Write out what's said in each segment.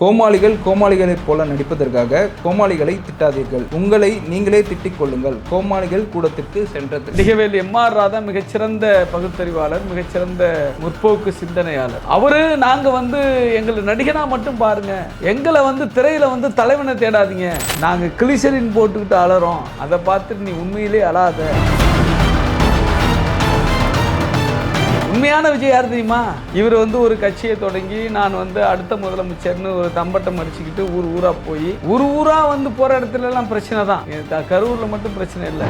கோமாளிகள் கோமாளிகளைப் போல நடிப்பதற்காக கோமாளிகளை திட்டாதீர்கள். உங்களை நீங்களே திட்டிக் கொள்ளுங்கள். கோமாளிகள் கூடத்திற்கு சென்றது. நடிகவேல் எம் ஆர் ராதா மிகச்சிறந்த பகுத்தறிவாளர் மிகச்சிறந்த முற்போக்கு சிந்தனையாளர். அவரு நாங்க வந்து எங்களை நடிகனா மட்டும் பாருங்க. எங்களை வந்து திரையில வந்து தலைவனை தேடாதீங்க. நாங்க கிளிசரின் போட்டுக்கிட்டு அலறோம். அதை பார்த்துட்டு நீ உண்மையிலே அழாத. உண்மையான விஜய் யார் தெரியுமா? இவர் வந்து ஒரு கட்சியை தொடங்கி நான் வந்து அடுத்த முதலமைச்சர்னு ஒரு தம்பட்டம் அடிச்சுக்கிட்டு ஊர் ஊரா போய் ஊர் ஊரா வந்து போற இடத்துல எல்லாம் பிரச்சனை தான். எனக்கு கரூர்ல மட்டும் பிரச்சனை இல்லை.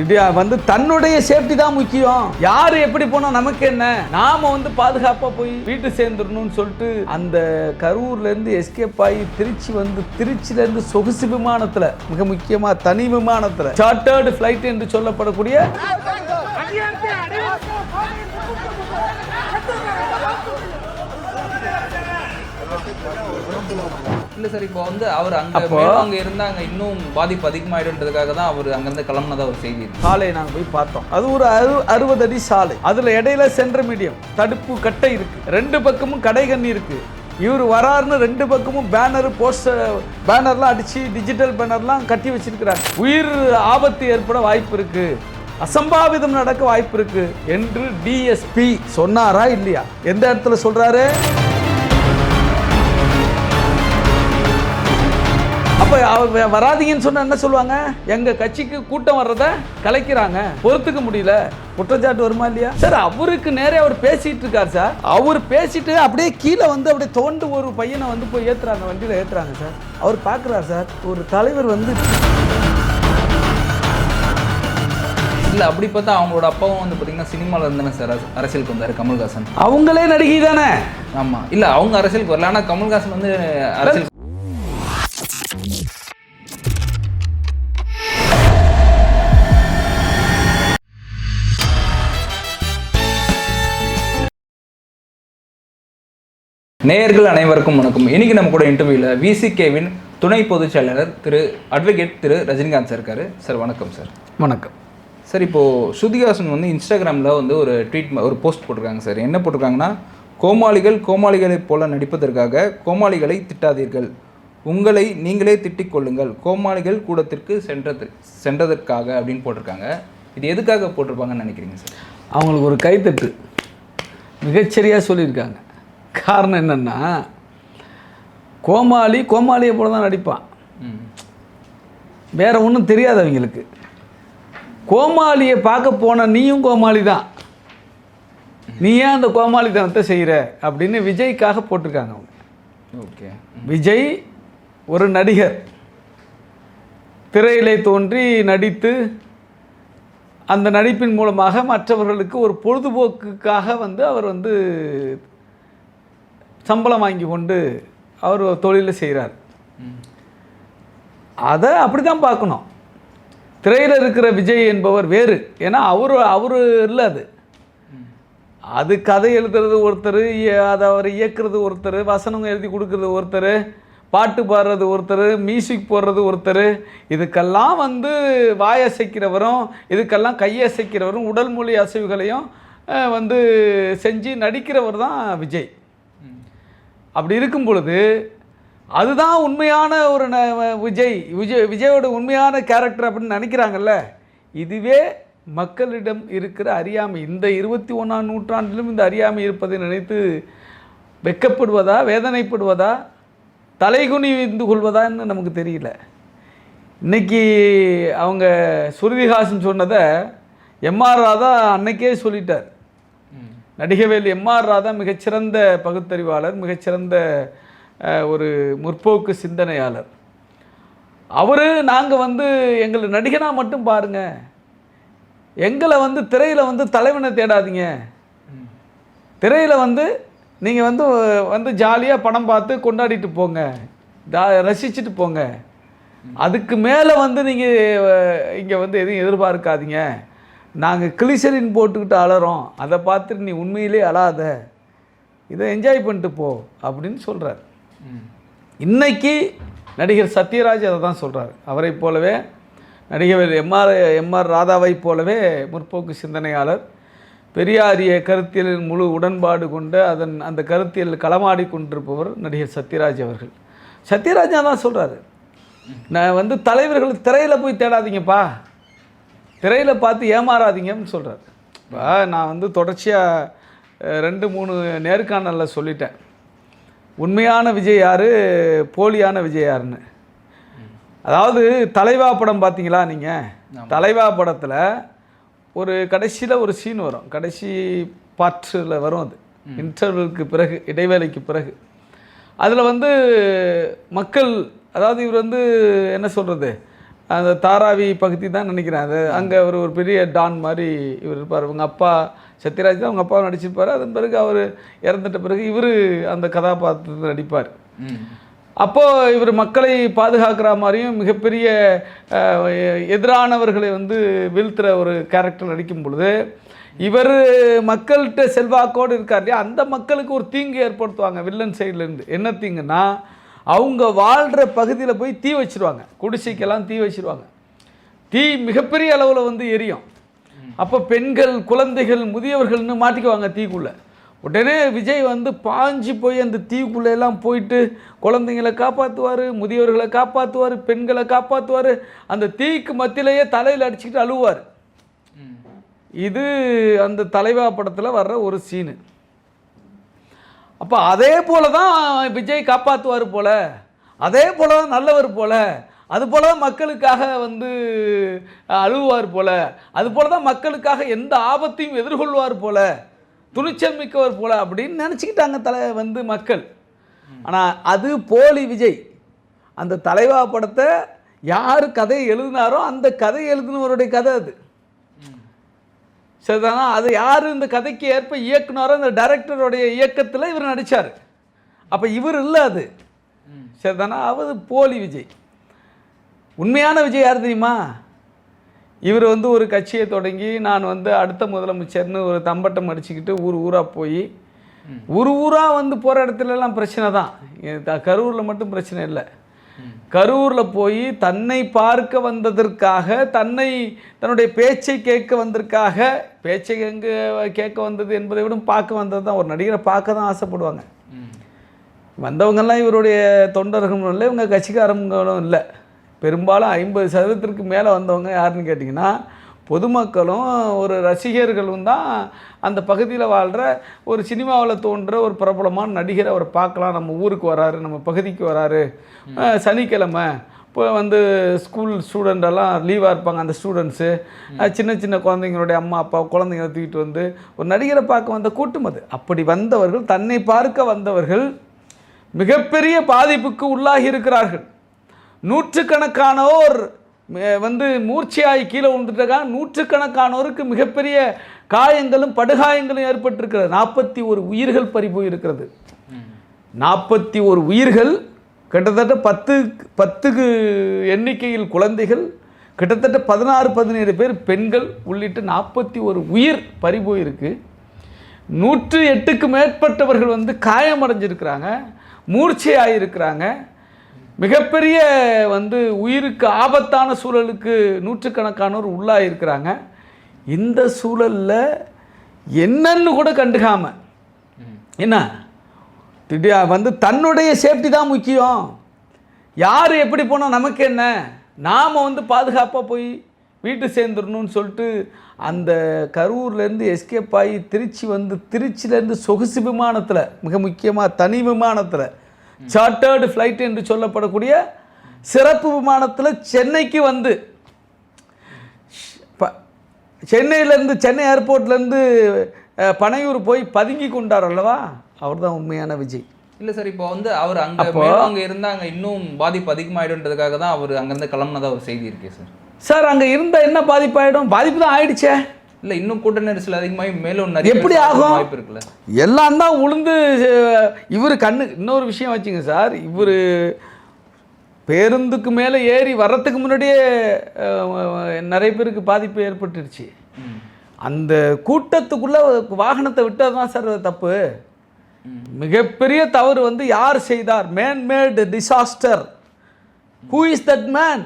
இது வந்து தன்னுடைய சேஃப்டி தான் முக்கியம். யாரு எப்படி போனா நமக்கு என்ன? நாம வந்து பாதுகாப்பா போய் வீட்டு சேர்ந்துடணும்னு சொல்லிட்டு அந்த கரூர்ல இருந்து எஸ்கேப் ஆகி திருச்சி வந்து திருச்சியில இருந்து சொகுசு விமானத்துல மிக முக்கியமா தனி விமானத்துல சார்ட்டர்டு ஃபிளைட் என்று சொல்லப்படக்கூடிய இல்ல சார் இப்போ வந்து அவர் அங்க அங்க இருந்தாங்க. இன்னும் பாதிப்பு அதிகமாயிடுன்றதுக்காக தான் அவர் அங்கிருந்து கிளம்புனதா ஒரு செய்தி. இருக்கு. சாலை நாங்கள் போய் பார்த்தோம். அது ஒரு அறு அறுபது அடி சாலை. அதுல இடையில சென்ட்ரல் மீடியம் தடுப்பு கட்டை இருக்கு. ரெண்டு பக்கமும் கடைகண்ணி இருக்கு. இவர் வராருன்னு ரெண்டு பக்கமும் பேனர் போஸ்டர் பேனர்லாம் அடிச்சு டிஜிட்டல் பேனர்லாம் கட்டி வச்சிருக்கிறாங்க உயிர் ஆபத்து ஏற்பட வாய்ப்பு இருக்கு. அசம்பாவிதம் நடக்க வாய்ப்பு இருக்கு என்று டிஎஸ்பி சொன்னாரா இல்லையா? எந்த இடத்துல சொல்றாரு? அப்ப அவர் வ- வராதீங்கன்னு சொன்னா என்ன சொல்லுவாங்க? எங்க கட்சிக்கு கூட்டம் வர்றத கலைக்கிறாங்க. பொறுத்துக்க முடியல. குற்றச்சாட்டு வருமா இல்லையா? சார் அவருக்கு நேரே அவர் பேசிட்டு இருக்கார் சார். அவர் பேசிட்டு அப்படியே கீழே வந்து அப்படியே தோண்டு ஒரு பையனை வந்து போய் ஏத்துறாங்க. வண்டியில ஏத்துறாங்க சார். அவர் பார்க்குறார் சார். ஒரு தலைவர் வந்து இல்ல அப்படி பார்த்தா அவங்களோட அப்பாவும் வந்து பாத்தீங்கன்னா சினிமால இருந்தானே சார். அரச- அரசியலுக்கு வந்தாரு கமல்ஹாசன். அவங்களே நடிகை தானே ஆமா. இல்ல அவங்க அரசியலுக்கு வரல. ஆனா கமல்ஹாசன் வந்து அரசியல் நேயர்கள் அனைவருக்கும் வணக்கம். இன்னைக்கு நம்ம கூட இன்டர்வியூல விசிகேவின் துணை பொதுச் செயலாளர் திரு அட்வொகேட் திரு ரஜினிகாந்த் சார் இருக்காரு. சார் வணக்கம் சார் வணக்கம். சார் இப்போது ஸ்ருதிஹாசன் வந்து இன்ஸ்டாகிராமில் வந்து ஒரு ட்வீட் ஒரு போஸ்ட் போட்டிருக்காங்க சார் என்ன போட்டிருக்காங்கன்னா கோமாளிகள் கோமாளிகளைப் போல நடிப்பதற்காக கோமாளிகளை திட்டாதீர்கள். உங்களை நீங்களே திட்டிக் கொள்ளுங்கள். கோமாளிகள் கூடத்திற்கு சென்றது சென்றதற்காக அப்படின்னு போட்டிருக்காங்க. இது எதுக்காக போட்டிருப்பாங்கன்னு நினைக்கிறீங்க சார் அவங்களுக்கு ஒரு கைத்தட்டு. மிகச்சரியாக சொல்லியிருக்காங்க. காரணம் என்னன்னா கோமாளி கோமாளியை போல தான் நடிப்பான் வேற ஒன்றும் தெரியாது அவங்களுக்கு. கோமாளியை பார்க்க போன நீயும் கோமாளி தான். நீ ஏன் அந்த கோமாளித்தனத்தை செய்கிற அப்படின்னு விஜய்க்காக போட்டிருக்காங்க அவங்க. ஓகே. விஜய் ஒரு நடிகர். திரையிலே தோன்றி நடித்து அந்த நடிப்பின் மூலமாக மற்றவர்களுக்கு ஒரு பொழுதுபோக்குக்காக வந்து அவர் வந்து சம்பளம் வாங்கி கொண்டு அவர் தொழிலை செய்கிறார் அதை அப்படி தான் பார்க்கணும். திரையில் இருக்கிற விஜய் என்பவர் வேறு. ஏன்னா அவர் அவர் இல்லை அது. அது கதை எழுதுறது ஒருத்தர் அதை அவர் இயக்குறது ஒருத்தர் வசனம் எழுதி கொடுக்கறது ஒருத்தர் பாட்டு பாடுறது ஒருத்தர் மியூசிக் போடுறது ஒருத்தர். இதுக்கெல்லாம் வந்து வாயசைக்கிறவரும் இதுக்கெல்லாம் கையசைக்கிறவரும் உடல் மொழி அசைவுகளையும் வந்து செஞ்சு நடிக்கிறவர் தான் விஜய். அப்படி இருக்கும் பொழுது அதுதான் உண்மையான ஒரு ந- விஜய் விஜய் விஜயோட உண்மையான கேரக்டர் அப்படின்னு நினைக்கிறாங்கல்ல? இதுவே மக்களிடம் இருக்கிற அறியாமை. இந்த இருபத்தி ஒன்றாம் நூற்றாண்டிலும் இந்த அறியாமை இருப்பதை நினைத்து வெக்கப்படுவதா வேதனைப்படுவதா தலைகுனிந்து கொள்வதான்னு நமக்கு தெரியல. இன்னைக்கு அவங்க சுருதிஹாசன் சொன்னதை எம்ஆர் ராதா அன்னைக்கே சொல்லிட்டார். நடிகவேல் எம்ஆர் ராதா மிகச்சிறந்த பகுத்தறிவாளர் மிகச்சிறந்த ஒரு முற்போக்கு சிந்தனையாளர். அவர் நாங்கள் வந்து எங்களை நடிகனாக மட்டும் பாருங்கள் எங்களை வந்து திரையில் வந்து தலைவனை தேடாதீங்க. திரையில் வந்து நீங்கள் வந்து வந்து ஜாலியாக படம் பார்த்து கொண்டாடிட்டு போங்க. ஜா- ரசிச்சுட்டு போங்க. அதுக்கு மேலே வந்து நீங்கள் இங்கே வந்து எதுவும் எதிர்பார்க்காதீங்க. நாங்கள் கிளிசரின் போட்டுக்கிட்டு அலறோம். அதை பார்த்துட்டு நீ உண்மையிலே அழாத. இதை என்ஜாய் பண்ணிட்டு போ அப்படின்னு சொல்கிறார் இன்னைக்கு நடிகர் சத்யராஜ் அதை தான் சொல்கிறார் அவரை போலவே நடிகர் எம்ஆர் எம்ஆர் ராதாவை போலவே முற்போக்கு சிந்தனையாளர் பெரியாரிய கருத்தியலின் முழு உடன்பாடு கொண்டு அதன் அந்த கருத்தியல் களமாடி கொண்டிருப்பவர் நடிகர் சத்யராஜ் அவர்கள். சத்யராஜா தான் சொல்கிறாரு நான் வந்து தலைவர்கள் திரையில் போய் தேடாதீங்கப்பா. திரையில் பார்த்து ஏமாறாதீங்கன்னு சொல்கிறார் இப்போ நான் வந்து தொடர்ச்சியாக ரெண்டு மூணு நேர்காணலில் சொல்லிட்டேன். உண்மையான விஜய் யார் போலியான விஜய் யாருன்னு. அதாவது தலைவா படம் பார்த்தீங்களா நீங்கள் தலைவா படத்தில் ஒரு கடைசியில் ஒரு சீன் வரும். கடைசி பாற்றில் வரும் அது. இன்டர்வலுக்கு பிறகு இடைவேளைக்கு பிறகு. அதில் வந்து மக்கள் அதாவது இவர் வந்து என்ன சொல்கிறது அந்த தாராவி பகுதி தான் நினைக்கிறேன். அது அங்கே ஒரு ஒரு பெரிய டான் மாதிரி இவர் இருப்பார். அவங்க அப்பா சத்யராஜ் தான் அவங்க அப்பா நடிச்சிருப்பார். அதன் பிறகு அவர் இறந்துட்ட பிறகு இவர் அந்த கதாபாத்திரத்தில் நடிப்பார். ம். அப்போ இவர் மக்களை பாதுகாக்கிற மாதிரியும் மிகப்பெரிய எதிரானவர்களை வந்து வீழ்த்துற ஒரு கேரக்டர் நடிக்கும் பொழுது இவர் மக்கள்கிட்ட செல்வாக்கோடு இருக்கார் இல்லையா? அந்த மக்களுக்கு ஒரு தீங்கு ஏற்படுத்துவாங்க வில்லன் சைட்லேருந்து என்ன தீங்குன்னா அவங்க வாழ்கிற பகுதியில் போய் தீ வச்சிருவாங்க. குடிசைக்கெல்லாம் தீ வச்சிருவாங்க. தீ மிகப்பெரிய அளவில் வந்து எரியும். அப்போ பெண்கள் குழந்தைகள் முதியவர்கள்னு மாட்டிக்குவாங்க தீக்குள்ளே. உடனே விஜய் வந்து பாஞ்சு போய் அந்த தீக்குள்ளே எல்லாம் போயிட்டு குழந்தைங்களை காப்பாற்றுவார் முதியவர்களை காப்பாற்றுவார் பெண்களை காப்பாற்றுவார் அந்த தீக்கு மத்தியிலேயே தலையில் அடிச்சுக்கிட்டு அழுவார். இது அந்த தலைவா படத்தில் வர்ற ஒரு சீனு. அப்போ அதே போல தான் விஜய் காப்பாற்றுவார் போல. அதே போல தான் நல்லவர் போல. அது போல தான் மக்களுக்காக வந்து அழுவார் போல. அது போல தான் மக்களுக்காக எந்த ஆபத்தையும் எதிர்கொள்வார் போல. துணிச்சல் மிக்கவர் போல அப்படின்னு நினச்சிக்கிட்டாங்க தலை வந்து மக்கள். ஆனால் அது போலி விஜய். அந்த தலைவா படத்தை யார் கதை எழுதினாரோ அந்த கதை எழுதினவருடைய கதை அது. சரிதானா? அது யார் இந்த கதைக்கு ஏற்ப இயக்குனாரோ அந்த டைரக்டருடைய இயக்கத்தில் இவர் நடித்தார் அப்போ இவர் இல்லை அது. சரிதானா? அவர் போலி விஜய். உண்மையான விஜய் யார் தெரியுமா? இவர் வந்து ஒரு கட்சியை தொடங்கி நான் வந்து அடுத்த முதலமைச்சர்னு ஒரு தம்பட்டம் அடிச்சுக்கிட்டு ஊர் ஊராக போய் ஊர் ஊராக வந்து போகிற இடத்துலலாம் பிரச்சனை தான். கரூரில் மட்டும் பிரச்சனை இல்லை. கரூரில் போய் தன்னை பார்க்க வந்ததற்காக தன்னை தன்னுடைய பேச்சை கேட்க வந்ததற்காக பேச்சை எங்கே கேட்க வந்தது என்பதை விட பார்க்க வந்தது தான். ஒரு நடிகரை பார்க்க தான் ஆசைப்படுவாங்க. வந்தவங்கெல்லாம் இவருடைய தொண்டர்களும் இல்லை இவங்க கட்சிக்காரங்களும் இல்லை. பெரும்பாலும் ஐம்பது சதவீதத்திற்கு மேலே வந்தவங்க யாருன்னு கேட்டிங்கன்னா பொதுமக்களும் ஒரு ரசிகர்களும் தான் அந்த பகுதியில் வாழ்கிற ஒரு சினிமாவில் தோன்ற ஒரு பிரபலமான நடிகரை அவர் பார்க்கலாம். நம்ம ஊருக்கு வராரு நம்ம பகுதிக்கு வராரு. சனிக்கிழமை இப்போ வந்து ஸ்கூல் ஸ்டூடெண்டெல்லாம் லீவாக இருப்பாங்க அந்த ஸ்டூடெண்ட்ஸு. சின்ன சின்ன குழந்தைங்களுடைய அம்மா அப்பா குழந்தைங்களை தூக்கிட்டு வந்து ஒரு நடிகரை பார்க்க வந்த கூட்டம் அது. அப்படி வந்தவர்கள் தன்னை பார்க்க வந்தவர்கள் மிகப்பெரிய பாதிப்புக்கு உள்ளாகி இருக்கிறார்கள். நூற்றுக்கணக்கானோர் வந்து மூர்ச்சையாகி கீழே விழுந்துட்டாங்க நூற்றுக்கணக்கானோருக்கு மிகப்பெரிய காயங்களும் படுகாயங்களும் ஏற்பட்டிருக்கிறது. நாற்பத்தி ஒரு உயிர்கள் பறி இருக்கிறது நாற்பத்தி ஒரு உயிர்கள் கிட்டத்தட்ட பத்து பத்துக்கு எண்ணிக்கையில் குழந்தைகள் கிட்டத்தட்ட பதினாறு பதினேழு பேர் பெண்கள் உள்ளிட்ட நாற்பத்தி ஒரு உயிர் பறிபோயிருக்கு. நூற்று எட்டுக்கு மேற்பட்டவர்கள் வந்து காயமடைஞ்சிருக்கிறாங்க மூர்ச்சையாயிருக்கிறாங்க. மிகப்பெரிய வந்து உயிருக்கு ஆபத்தான சூழலுக்கு நூற்றுக்கணக்கானோர் உள்ளாயிருக்கிறாங்க. இந்த சூழலில் என்னன்னு கூட கண்டுக்காம. என்ன? திடீர் வந்து தன்னுடைய சேஃப்டி தான் முக்கியம். யார் எப்படி போனால் நமக்கு என்ன? நாம் வந்து பாதுகாப்பாக போய் வீட்டு சேர்ந்துடணும்னு சொல்லிட்டு அந்த கரூர்லேருந்து எஸ்கேப் ஆகி திருச்சி வந்து திருச்சியிலேருந்து சொகுசு விமானத்தில் மிக முக்கியமாக தனி விமானத்தில் சார்ட்டர்டு ஃப்ளைட் என்று சொல்லப்படக்கூடிய சிறப்பு விமானத்தில் சென்னைக்கு வந்து சென்னையிலேருந்து சென்னை ஏர்போர்ட்லேருந்து பனையூர் போய் பதுங்கி கொண்டார் அல்லவா? அவர் தான் உண்மையான விஜய். இல்ல சார் இப்போ வந்து அவர் அங்க அங்க இருந்தாங்க இன்னும் பாதிப்பு அதிகமாயிடுன்றதுக்காக தான் அவர் அங்கிருந்து கிளம்புனதா ஒரு செய்தி இருக்கே சார். சார் அங்கே இருந்தால் என்ன பாதிப்பாயிடும்? பாதிப்பு தான் ஆயிடுச்சே. இல்ல இன்னும் கூட்ட நெரிசல் அதிகமாகி மேலும் நிறைய எப்படி ஆகும்? வாய்ப்பு இருக்குல்ல? எல்லாம் தான் உளுந்து இவர் கண்ணு இன்னொரு விஷயம் வச்சுங்க சார் இவர் பேருந்துக்கு மேலே ஏறி வர்றதுக்கு முன்னாடியே நிறைய பேருக்கு பாதிப்பு ஏற்பட்டுருச்சு. அந்த கூட்டத்துக்குள்ளே வாகனத்தை விட்டது தான் சார் தப்பு. மிகப்பெரிய தவறு வந்து யார் செய்தார்? Man made disaster who is that man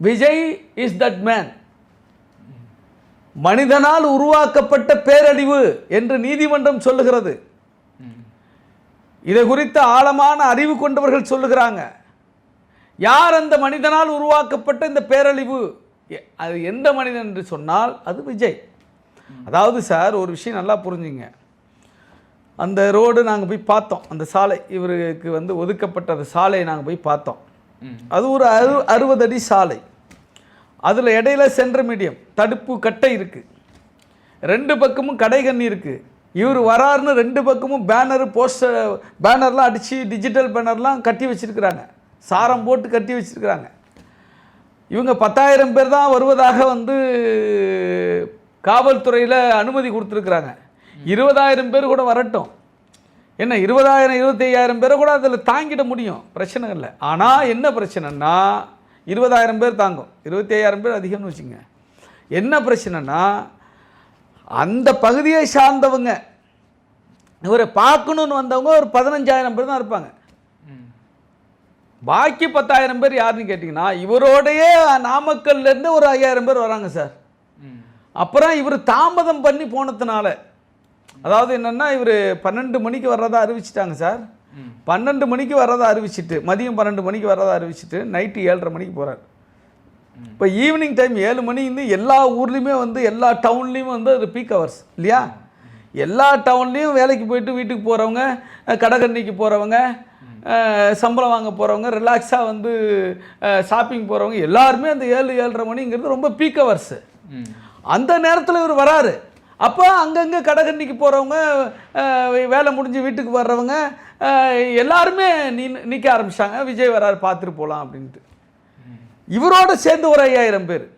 Vijay is that man மனிதனால் உருவாக்கப்பட்ட பேரழிவு என்று நீதிமன்றம் சொல்லுகிறது. இதை குறித்த ஆழமான அறிவு கொண்டவர்கள் சொல்லுகிறாங்க. யார் அந்த மனிதனால் உருவாக்கப்பட்ட இந்த பேரழிவு? அது எந்த மனிதன் என்று சொன்னால் அது விஜய். அதாவது சார் ஒரு விஷயம் நல்லா புரிஞ்சுங்க. அந்த ரோடு நாங்கள் போய் பார்த்தோம். அந்த சாலை இவருக்கு வந்து ஒதுக்கப்பட்ட அந்த சாலையை நாங்கள் போய் பார்த்தோம். அது ஒரு அறு அறுபது அடி சாலை. அதில் இடையில சென்ட்ரல் மீடியம் தடுப்பு கட்டை இருக்குது ரெண்டு பக்கமும் கடைகண்ணி இருக்குது இவர் வராருன்னு ரெண்டு பக்கமும் பேனர் போஸ்டர் பேனர்லாம் அடித்து டிஜிட்டல் பேனர்லாம் கட்டி வச்சுருக்குறாங்க. சாரம் போட்டு கட்டி வச்சிருக்கிறாங்க. இவங்க பத்தாயிரம் பேர் தான் வருவதாக வந்து காவல்துறையில் அனுமதி கொடுத்துருக்குறாங்க. இருபதாயிரம் பேர் கூட வரட்டும். என்ன இருபதாயிரம் இருபத்தையாயிரம் பேரை கூட அதில் தாங்கிட முடியும். பிரச்சனை இல்லை. ஆனால் என்ன பிரச்சனைன்னா இருபதாயிரம் பேர் தாங்கும். இருபத்தி ஐயாயிரம் பேர் அதிகம்னு வச்சுங்க என்ன பிரச்சனைனா அந்த பகுதியை சார்ந்தவங்க இவரை பார்க்கணுன்னு வந்தவங்க ஒரு பதினஞ்சாயிரம் பேர் தான் இருப்பாங்க. பாக்கி பத்தாயிரம் பேர் யாருன்னு கேட்டிங்கன்னா இவரோடையே நாமக்கல்லேருந்து ஒரு ஐயாயிரம் பேர் வராங்க சார். அப்புறம் இவர் தாமதம் பண்ணி போனதுனால அதாவது என்னென்னா இவர் பன்னெண்டு மணிக்கு வர்றதா அறிவிச்சிட்டாங்க சார். பன்னெண்டு மணிக்கு வர்றதை அறிவிச்சிட்டு மதியம் பன்னெண்டு மணிக்கு வர்றதை அறிவிச்சிட்டு நைட்டு ஏழரை மணிக்கு போகிறார் இப்போ ஈவினிங் டைம் ஏழு மணி எல்லா ஊர்லேயுமே வந்து எல்லா டவுன்லேயும் வந்து அது பீக் ஹவர்ஸ் இல்லையா? எல்லா டவுன்லேயும் வேலைக்கு போயிட்டு வீட்டுக்கு போகிறவங்க கடைக்கண்ணிக்கு போகிறவங்க சம்பளம் வாங்க போகிறவங்க ரிலாக்ஸாக வந்து ஷாப்பிங் போகிறவங்க எல்லாருமே அந்த ஏழு ஏழரை மணிங்கிறது ரொம்ப பீக் ஹவர்ஸு அந்த நேரத்தில் இவர் வராரு. அப்போ அங்கங்கே கடைக்கண்ணிக்கு போகிறவங்க வேலை முடிஞ்சு வீட்டுக்கு வர்றவங்க எல்லாருமே நீ நிற்க ஆரம்பிச்சிட்டாங்க. விஜய் வராரு பார்த்துட்டு போகலாம் அப்படின்ட்டு. இவரோட சேர்ந்து ஒரு ஐயாயிரம் பேர்.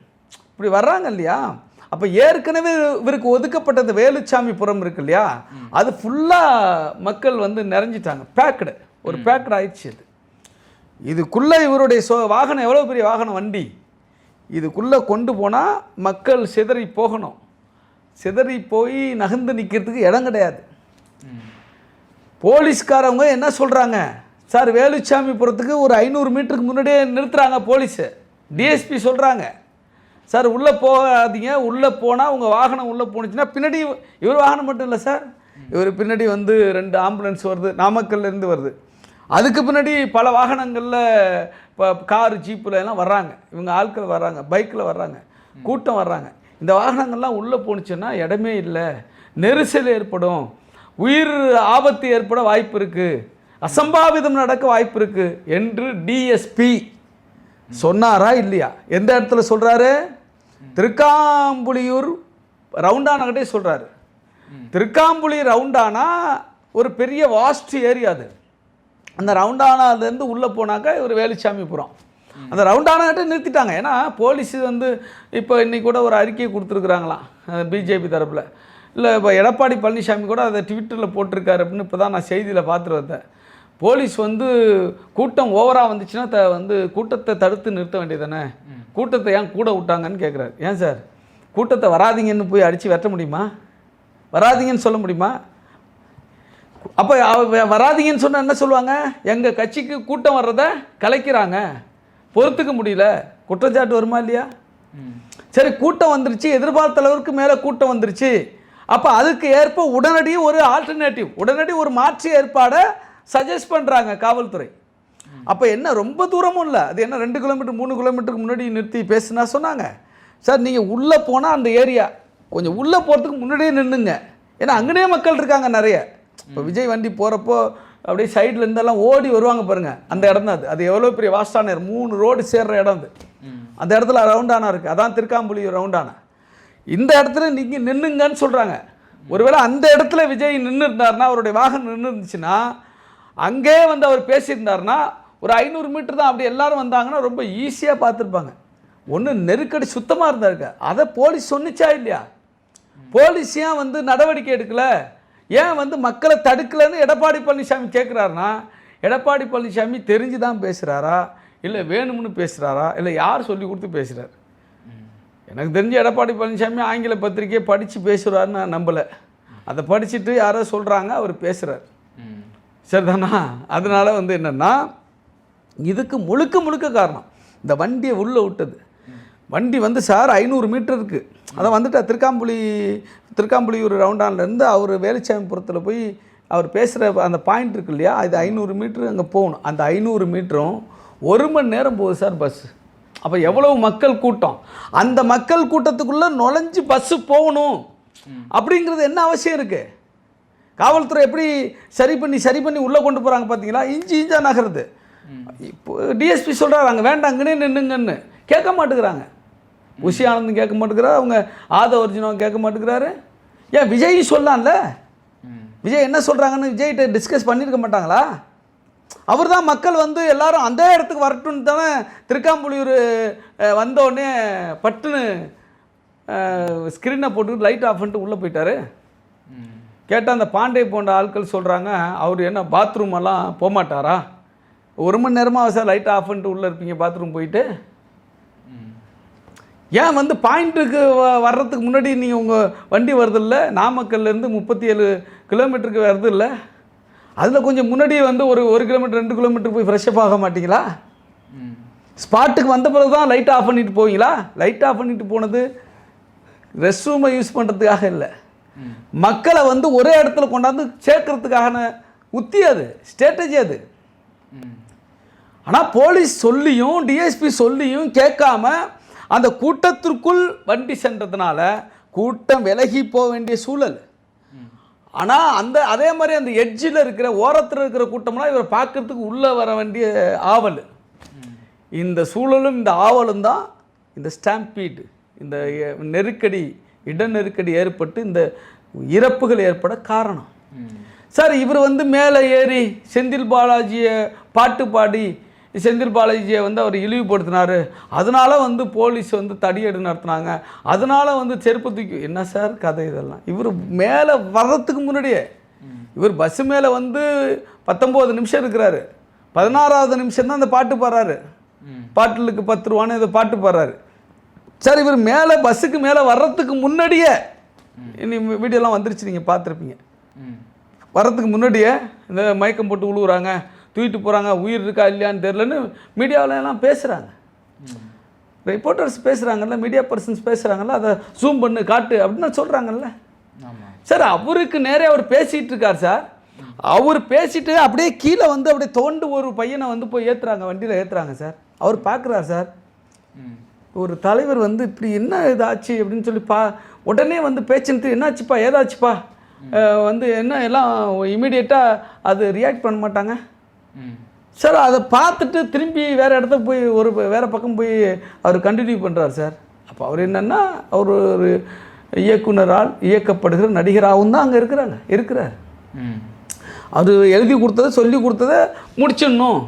இப்படி வர்றாங்க இல்லையா? அப்போ ஏற்கனவே இவருக்கு ஒதுக்கப்பட்ட அந்த வேலுச்சாமிபுரம் இருக்கு இல்லையா? அது ஃபுல்லாக மக்கள் வந்து நிறைஞ்சிட்டாங்க. பேக்கடு ஒரு பேக்கடு ஆயிடுச்சு அது. இதுக்குள்ளே இவருடைய சொ வாகனம் எவ்வளோ பெரிய வாகனம் வண்டி? இதுக்குள்ளே கொண்டு போனால் மக்கள் சிதறி போகணும். சிதறி போய் நகர்ந்து நிற்கிறதுக்கு இடம் கிடையாது. போலீஸ்காரவங்க என்ன சொல்கிறாங்க சார் வேலுச்சாமிபுரத்துக்கு ஒரு ஐநூறு மீட்டருக்கு முன்னாடியே நிறுத்துறாங்க போலீஸு. டிஎஸ்பி சொல்கிறாங்க சார் உள்ளே போகாதீங்க. உள்ளே போனால் உங்கள் வாகனம் உள்ளே போணுச்சுன்னா பின்னாடி இவர் வாகனம் மட்டும் இல்லை சார். இவர் பின்னாடி வந்து ரெண்டு ஆம்புலன்ஸ் வருது நாமக்கல்லேருந்து வருது. அதுக்கு பின்னாடி பல வாகனங்களில் இப்போ காரு ஜீப்பில் எல்லாம் வர்றாங்க. இவங்க ஆட்கள் வர்றாங்க பைக்கில் வர்றாங்க கூட்டம் வர்றாங்க. இந்த வாகனங்கள்லாம் உள்ளே போணுச்சுன்னா இடமே இல்லை. நெரிசல் ஏற்படும். உயிர் ஆபத்து ஏற்பட வாய்ப்பு இருக்குது அசம்பாவிதம் நடக்க வாய்ப்பு இருக்குது என்று டிஎஸ்பி சொன்னாரா இல்லையா? எந்த இடத்துல சொல்கிறாரு திருக்காம்புலியூர் ரவுண்டானகிட்டே சொல்கிறாரு திருக்காம்புலி ரவுண்டானா ஒரு பெரிய வாஸ்ட் ஏரியா அது. அந்த ரவுண்டானாலேருந்து உள்ளே போனாக்கா ஒரு வேலுச்சாமிபுரம் அந்த ரவுண்டானாகிட்ட நிறுத்திட்டாங்க. ஏன்னா போலீஸ் வந்து இப்போ இன்னைக்கு கூட ஒரு அறிக்கை கொடுத்துருக்குறாங்களாம் பிஜேபி தரப்பில். இல்லை இப்போ எடப்பாடி பழனிசாமி கூட அதை ட்விட்டரில் போட்டிருக்காரு அப்படின்னு இப்போ தான் நான் செய்தியில் பார்த்துட்டு வந்தேன். போலீஸ் வந்து கூட்டம் ஓவராக வந்துச்சுன்னா த வந்து கூட்டத்தை தடுத்து நிறுத்த வேண்டியதானே கூட்டத்தை ஏன் கூட விட்டாங்கன்னு கேட்குறாரு ஏன் சார்? கூட்டத்தை வராதீங்கன்னு போய் அடித்து வெட்ட முடியுமா? வராதீங்கன்னு சொல்ல முடியுமா? அப்போ வராதீங்கன்னு சொன்னால் என்ன சொல்லுவாங்க? எங்கள் கட்சிக்கு கூட்டம் வர்றதை கலைக்கிறாங்க. பொறுத்துக்க முடியல. குற்றச்சாட்டு வருமா இல்லையா? சரி கூட்டம் வந்துருச்சு. எதிர்பார்த்த அளவுக்கு மேலே கூட்டம் வந்துருச்சு. அப்போ அதுக்கு ஏற்ப உடனடி ஒரு ஆல்டர்னேட்டிவ் உடனடி ஒரு மாற்று ஏற்பாடை சஜஸ்ட் பண்ணுறாங்க காவல்துறை. அப்போ என்ன ரொம்ப தூரமும் இல்லை. அது என்ன ரெண்டு கிலோமீட்டர் மூணு கிலோமீட்டருக்கு முன்னாடி நிறுத்தி பேசுனா சொன்னாங்க. சார் நீங்கள் உள்ளே போனால் அந்த ஏரியா கொஞ்சம் உள்ளே போகிறதுக்கு முன்னாடியே நின்றுங்க ஏன்னா அங்கனே மக்கள் இருக்காங்க நிறைய. இப்போ விஜய் வண்டி போகிறப்போ அப்படியே சைடில் இருந்தெல்லாம் ஓடி வருவாங்க பாருங்கள் அந்த இடம் தான் அது. அது எவ்வளோ பெரிய வாஸ்டான மூணு ரோடு சேர்ற இடம் அது. அந்த இடத்துல ரவுண்டானா இருக்குது அதான் திருக்காம்புலி ரவுண்டானா இந்த இடத்துல நீங்கள் நின்னுங்கன்னு சொல்கிறாங்க ஒருவேளை அந்த இடத்துல விஜய் நின்று இருந்தாருன்னா அவருடைய வாகனம் நின்று இருந்துச்சுன்னா அங்கே வந்து அவர் பேசியிருந்தாருன்னா ஒரு ஐநூறு மீட்டர் தான் அப்படி எல்லாரும் வந்தாங்கன்னா ரொம்ப ஈஸியாக பார்த்துருப்பாங்க. ஒன்று நெருக்கடி சுத்தமாக இருந்தாருக்க அதை போலீஸ் சொன்னிச்சா இல்லையா? போலீஸ் ஏன் வந்து நடவடிக்கை எடுக்கலை? ஏன் வந்து மக்களை தடுக்கலைன்னு எடப்பாடி பழனிசாமி கேட்குறாருன்னா எடப்பாடி பழனிசாமி தெரிஞ்சு தான் பேசுகிறாரா இல்லை வேணும்னு பேசுகிறாரா இல்லை யார் சொல்லி கொடுத்து பேசுகிறார் எனக்கு தெரிஞ்ச எடப்பாடி பழனிசாமி ஆங்கில பத்திரிக்கையை படித்து பேசுகிறாருன்னு நான் நம்பலை. அதை படிச்சுட்டு யாரோ சொல்கிறாங்க அவர் பேசுகிறார் சரிதானா? அதனால் வந்து என்னென்னா இதுக்கு முழுக்க முழுக்க காரணம் இந்த வண்டியை உள்ளே விட்டது. வண்டி வந்து சார் ஐநூறு மீட்டர் இருக்குது அதை வந்துட்டா திருக்காம்புலி திருக்காம்புலியூர் ரவுண்டான்லேருந்து அவர் வேலுச்சாமிபுரத்தில் போய் அவர் பேசுகிற அந்த பாயிண்ட் இருக்கு இல்லையா அது ஐநூறு மீட்ரு அங்கே போகணும். அந்த ஐநூறு மீட்டரும் ஒரு மணி நேரம் போகுது சார் பஸ்ஸு அப்போ எவ்வளவு மக்கள் கூட்டம்? அந்த மக்கள் கூட்டத்துக்குள்ளே நுழைஞ்சு பஸ்ஸு போகணும். அப்படிங்கிறது என்ன அவசியம் இருக்குது காவல்துறை எப்படி சரி பண்ணி சரி பண்ணி உள்ளே கொண்டு போகிறாங்க பார்த்தீங்களா இஞ்சி இஞ்சா நகருது. இப்போ டிஎஸ்பி சொல்கிறாரு அங்கே வேண்டாங்கன்னே நின்னுங்கன்னு. கேட்க மாட்டேங்கிறாங்க. உஷி ஆனந்தும் கேட்க மாட்டேங்கிறாரு அவங்க ஆத ஒரிஜினல் கேட்க மாட்டேங்கிறாரு. ஏன் விஜய் சொல்லலாம்ல விஜய் என்ன சொல்கிறாங்கன்னு விஜய்கிட்ட டிஸ்கஸ் பண்ணியிருக்க மாட்டாங்களா? அவர் தான் மக்கள் வந்து எல்லாரும் அந்த இடத்துக்கு வரட்டும்னு தானே திருக்காம்புலியூர் வந்தோடனே பட்டுன்னு ஸ்க்ரீனை போட்டு லைட் ஆஃப் பண்ணிட்டு உள்ளே போயிட்டாரு. கேட்டால் அந்த பாண்டே போன்ற ஆட்கள் சொல்கிறாங்க அவர் என்ன பாத்ரூம் எல்லாம் போகமாட்டாரா? ஒரு மணி நேரமாக சார் லைட் ஆஃப் பண்ணிட்டு உள்ளே இருப்பீங்க பாத்ரூம் போயிட்டு? ஏன் வந்து பாயிண்ட்டுக்கு வர்றதுக்கு முன்னாடி நீங்கள் உங்கள் வண்டி வருதில்ல நாமக்கல்லேருந்து முப்பத்தி ஏழு கிலோமீட்டருக்கு வருதில்லை அதில் கொஞ்சம் முன்னாடி வந்து ஒரு ஒரு கிலோமீட்டர் ரெண்டு கிலோமீட்டர் போய் ஃப்ரெஷ்அப் ஆக மாட்டீங்களா? ஸ்பாட்டுக்கு வந்த பிறகு தான் லைட் ஆஃப் பண்ணிட்டு போவீங்களா? லைட் ஆஃப் பண்ணிட்டு போனது ரெஸ்ட் ரூமை யூஸ் பண்ணுறதுக்காக இல்லை மக்களை வந்து ஒரே இடத்துல கொண்டாந்து சேர்க்கறதுக்கான உத்தி அது ஸ்ட்ராட்டஜி அது. ஆனால் போலீஸ் சொல்லியும் டிஎஸ்பி சொல்லியும் கேட்காம அந்த கூட்டத்திற்குள் வண்டி சென்றதுனால கூட்டம் விலகி போக வேண்டிய சூழல். ஆனால் அந்த அதே மாதிரி அந்த எட்ஜில் இருக்கிற ஓரத்தில் இருக்கிற கூட்டம்லாம் இவர் பார்க்கறதுக்கு உள்ளே வர வேண்டிய ஆவல். இந்த சூழலும் இந்த ஆவலும் தான் இந்த ஸ்டாம்பீடு இந்த நெருக்கடி இட நெருக்கடி ஏற்பட்டு இந்த இறப்புகள் ஏற்பட காரணம். சார் இவர் வந்து மேலே ஏறி செந்தில் பாலாஜியை பாட்டு பாடி செந்தில் பாலாஜியை வந்து அவர் இழிவுபடுத்தினாரு. அதனால வந்து போலீஸ் வந்து தடியடி நடத்துனாங்க. அதனால வந்து செருப்பு தூக்கி என்ன சார் கதை இதெல்லாம்? இவர் மேலே வர்றதுக்கு முன்னாடியே இவர் பஸ்ஸு மேலே வந்து பத்தொம்போது நிமிஷம் இருக்கிறாரு. பதினாறாவது நிமிஷம் தான் அந்த பாட்டு பாடுறாரு. பாட்டிலுக்கு பத்து ரூபான்னு இதை பாட்டு பாடுறாரு. சார் இவர் மேலே பஸ்ஸுக்கு மேலே வர்றதுக்கு முன்னாடியே இனி வீடியோலாம் வந்துருச்சு நீங்கள் பார்த்துருப்பீங்க. வர்றதுக்கு முன்னாடியே இந்த மயக்கம் போட்டு விழுவுறாங்க தூக்கிட்டு போகிறாங்க உயிர் இருக்கா இல்லையான்னு தெரிலன்னு மீடியாவில் எல்லாம் பேசுகிறாங்க ரிப்போர்ட்டர்ஸ் பேசுகிறாங்கல்ல மீடியா பர்சன்ஸ் பேசுகிறாங்கல்ல அதை ஜூம் பண்ணு காட்டு அப்படின்னு சொல்கிறாங்கல்ல சார் அவருக்கு நேரே அவர் பேசிகிட்டு இருக்கார் சார். அவர் பேசிட்டு அப்படியே கீழே வந்து அப்படியே தோண்டு ஒரு பையனை வந்து போய் ஏற்றுறாங்க வண்டியில் ஏற்றுறாங்க சார். அவர் பார்க்குறார் சார். ஒரு தலைவர் வந்து இப்படி என்ன இதாச்சு அப்படின்னு சொல்லி பா உடனே வந்து பேச்சுன்ட்டு என்னாச்சுப்பா ஏதாச்சுப்பா? வந்து என்ன எல்லாம் இமீடியட்டாக அது ரியாக்ட் பண்ண மாட்டாங்க? சார் அதை பார்த்துட்டு திரும்பி வேறு இடத்துக்கு போய் ஒரு வேறு பக்கம் போய் அவர் கண்டினியூ பண்ணுறார் சார். அப்போ அவர் என்னென்னா அவர் ஒரு இயக்குனரால் இயக்கப்படுகிற நடிகராகவும் தான் அங்கே இருக்கிறாங்க இருக்கிறார். அது எழுதி கொடுத்ததை சொல்லி கொடுத்ததை முடிச்சிடணும்.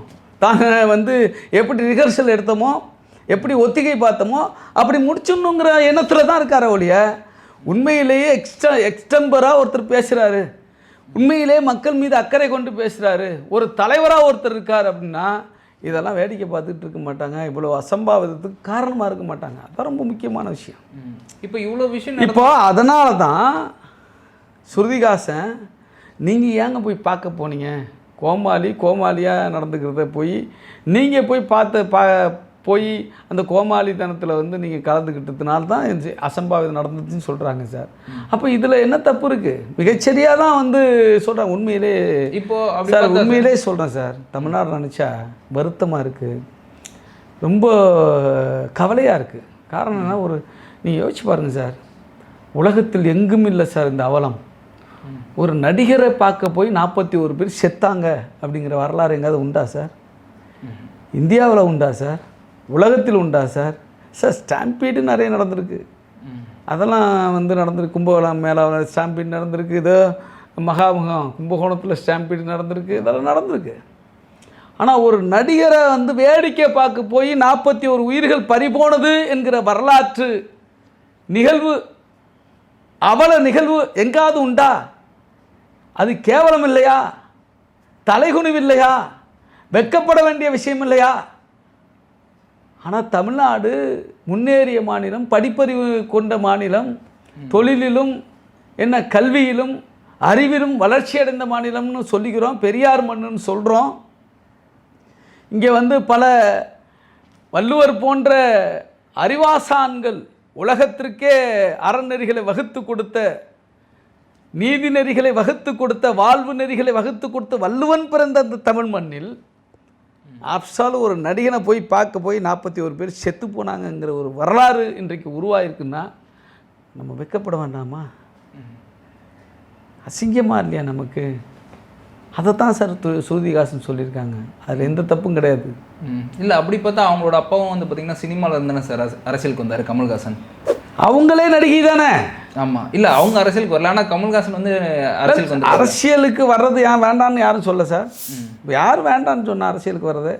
தாங்க வந்து எப்படி ரிஹர்சல் எடுத்தோமோ எப்படி ஒத்திகை பார்த்தோமோ அப்படி முடிச்சிடணுங்கிற எண்ணத்தில் தான் இருக்கார் ஒழிய உண்மையிலேயே எக்ஸ்ட எக்ஸ்டம்பராக ஒருத்தர் பேசுகிறாரு உண்மையிலே மக்கள் மீது அக்கறை கொண்டு பேசுகிறாரு ஒரு தலைவராக ஒருத்தர் இருக்கார் அப்படின்னா இதெல்லாம் வேடிக்கை பார்த்துட்டு இருக்க மாட்டாங்க. இவ்வளோ அசம்பாவிதத்துக்கு காரணமாக இருக்க மாட்டாங்க. அதான் ரொம்ப முக்கியமான விஷயம். இப்போ இவ்வளோ விஷயம் இப்போ அதனால தான் ஸ்ருதிகாசன் நீங்கள் ஏங்க போய் பார்க்க போனீங்க? கோமாளி கோமாளியாக நடந்துக்கிறத போய் நீங்கள் போய் பார்த்த பா போய் அந்த கோமாளித்தனத்தில் வந்து நீங்கள் கலந்துக்கிட்டதுனால தான் அசம்பாவிதம் நடந்துச்சுன்னு சொல்கிறாங்க சார். அப்போ இதில் என்ன தப்பு இருக்குது மிகச்சரியாக தான் வந்து சொல்கிறாங்க உண்மையிலே இப்போ அப்படி சார் உண்மையிலே சொல்கிறேன் சார். தமிழ்நாடு நினச்சா வருத்தமாக இருக்குது ரொம்ப கவலையாக இருக்குது காரணம் என்ன? ஒரு நீங்கள் யோசிச்சு பாருங்கள் சார். உலகத்தில் எங்கும் இல்லை சார் இந்த அவலம். ஒரு நடிகரை பார்க்க போய் நாற்பத்தி ஒரு பேர் செத்தாங்க அப்படிங்கிற வரலாறு எங்காவது உண்டா சார்? இந்தியாவில் உண்டா சார்? உலகத்தில் உண்டா சார் சார் ஸ்டாம்பீடு நிறைய நடந்திருக்கு. அதெல்லாம் வந்து நடந்திருக்கு. கும்பகோணம் மேலே ஸ்டாம்பீடு நடந்திருக்கு. இதோ மகாமுகம் கும்பகோணத்தில் ஸ்டாம்பீடு நடந்திருக்கு. இதெல்லாம் நடந்திருக்கு. ஆனால் ஒரு நடிகரை வந்து வேடிக்கை பார்க்க போய் நாற்பத்தி ஒரு உயிர்கள் பறிபோனது என்கிற வரலாற்று நிகழ்வு அவல நிகழ்வு எங்காவது உண்டா? அது கேவலம் இல்லையா தலைகுனிவு இல்லையா வெட்கப்பட வேண்டிய விஷயம் இல்லையா? ஆனால் தமிழ்நாடு முன்னேறிய மாநிலம் படிப்பறிவு கொண்ட மாநிலம் தொழிலிலும் என்ன கல்வியிலும் அறிவிலும் வளர்ச்சியடைந்த மாநிலம்னு சொல்லிக்கிறோம் பெரியார் மண்ணுன்னு சொல்கிறோம் இங்கே வந்து பல வள்ளுவர் போன்ற அறிவாசான்கள் உலகத்திற்கே அறநெறிகளை வகுத்து கொடுத்த நீதி நெறிகளை வகுத்து கொடுத்த வாழ்வு நெறிகளை வகுத்து கொடுத்த வள்ளுவன் பிறந்த அந்த தமிழ் மண்ணில் ஆப்சால் ஒரு நடிகனை போய் பார்க்க போய் நாற்பத்தி ஒரு பேர் செத்து போனாங்கங்கிற ஒரு வரலாறு இன்றைக்கு உருவாயிருக்குன்னா நம்ம வெக்கப்பட வேண்டாமா? அசிங்கமா இல்லையா நமக்கு? அதைத்தான் சார் து- ஸ்ருதிகாசன் சொல்லியிருக்காங்க. அதில் எந்த தப்பும் கிடையாது. இல்ல அப்படி பார்த்தா அவங்களோட அப்பாவும் வந்து பாத்தீங்கன்னா சினிமால இருந்தானே சார் அரச- அரசியலுக்கு வந்தாரு கமல்ஹாசன். அவங்களே நடிகை தானே ஆமா. இல்ல அவங்க அரசியலுக்கு வரல. ஆனா கமல்ஹாசன் வந்து அரசியலுக்கு வந்து அரசியலுக்கு வர்றது ஏன் வேண்டாம்னு யாரும் சொல்ல சார். யார் வேண்டாம்னு சொன்ன அரசியலுக்கு வர்றது?